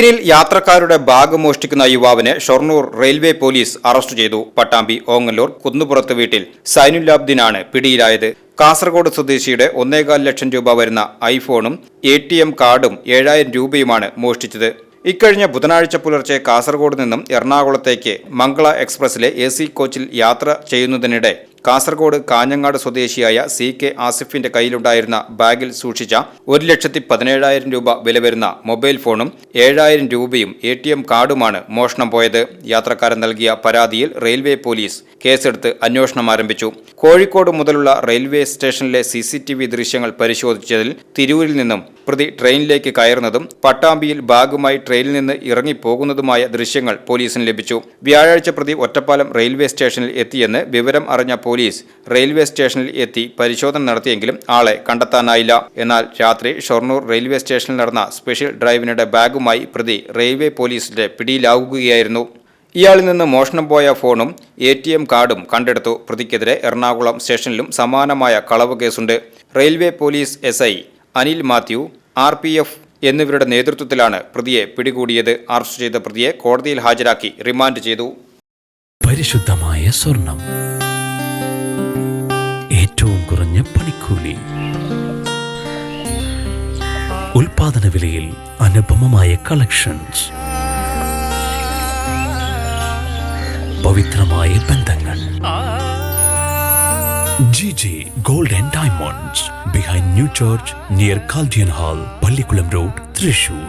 ട്രെയിനിൽ യാത്രക്കാരുടെ ബാഗ് മോഷ്ടിക്കുന്ന യുവാവിനെ ഷൊർണൂർ റെയിൽവേ പോലീസ് അറസ്റ്റ് ചെയ്തു. പട്ടാമ്പി ഓങ്ങല്ലൂർ കുന്നുപുറത്ത് വീട്ടിൽ സൈനുലാബ്ദിനാണ് പിടിയിലായത്. കാസർഗോഡ് സ്വദേശിയുടെ ഒന്നേകാൽ ലക്ഷം രൂപ വരുന്ന ഐഫോണും എ ടി എം കാർഡും ഏഴായിരം രൂപയുമാണ് മോഷ്ടിച്ചത്. ഇക്കഴിഞ്ഞ ബുധനാഴ്ച പുലർച്ചെ കാസർഗോഡ് നിന്നും എറണാകുളത്തേക്ക് മംഗള എക്സ്പ്രസിലെ എ സി കോച്ചിൽ യാത്ര ചെയ്യുന്നതിനിടെ കാസർഗോഡ് കാഞ്ഞങ്ങാട് സ്വദേശിയായ സി കെ ആസിഫിന്റെ കയ്യിലുണ്ടായിരുന്ന ബാഗിൽ സൂക്ഷിച്ച ഒരു ലക്ഷത്തി പതിനേഴായിരം രൂപ വില വരുന്ന മൊബൈൽ ഫോണും ഏഴായിരം രൂപയും എ ടി എം കാർഡുമാണ് മോഷണം പോയത്. യാത്രക്കാരൻ നൽകിയ പരാതിയിൽ റെയിൽവേ പോലീസ് കേസെടുത്ത് അന്വേഷണം ആരംഭിച്ചു. കോഴിക്കോട് മുതലുള്ള റെയിൽവേ സ്റ്റേഷനിലെ സി ദൃശ്യങ്ങൾ പരിശോധിച്ചതിൽ തിരൂരിൽ നിന്നും പ്രതി ട്രെയിനിലേക്ക് കയറുന്നതും പട്ടാമ്പിയിൽ ബാഗുമായി ട്രെയിനിൽ നിന്ന് ഇറങ്ങിപ്പോകുന്നതുമായ ദൃശ്യങ്ങൾ പോലീസിന് ലഭിച്ചു. വ്യാഴാഴ്ച പ്രതി ഒറ്റപ്പാലം റെയിൽവേ സ്റ്റേഷനിൽ എത്തിയെന്ന് വിവരം അറിഞ്ഞ പോലീസ് റെയിൽവേ സ്റ്റേഷനിൽ എത്തി പരിശോധന നടത്തിയെങ്കിലും ആളെ കണ്ടെത്താനായില്ല. എന്നാൽ രാത്രി ഷൊർണൂർ റെയിൽവേ സ്റ്റേഷനിൽ നടന്ന സ്പെഷ്യൽ ഡ്രൈവിനിടെ ബാഗുമായി പ്രതി റെയിൽവേ പോലീസിന്റെ പിടിയിലാവുകയായിരുന്നു. ഇയാളിൽ നിന്ന് മോഷണം പോയ ഫോണും എ ടി എം കാർഡും കണ്ടെടുത്തു. പ്രതിക്കെതിരെ എറണാകുളം സ്റ്റേഷനിലും സമാനമായ കളവ് കേസുണ്ട്. Railway police S Anil Mathew R P F എന്നിവരുടെ നേതൃത്വത്തിലാണ് പ്രതിയെ പിടികൂടിയത്. അറസ്റ്റ് ചെയ്ത പ്രതിയെ കോടതിയിൽ ഹാജരാക്കി റിമാൻഡ് ചെയ്തു. പരിശുദ്ധമായ സ്വർണം. ഏറ്റവും കുറഞ്ഞ പണിക്കൂലി. ഉൽപാദന വിലയിൽ അനുപമമായ കളക്ഷൻസ്. പവിത്രമായ ബന്ധങ്ങൾ. G G gold and diamonds behind new church near Chaldean hall Pallikulam road Thrissur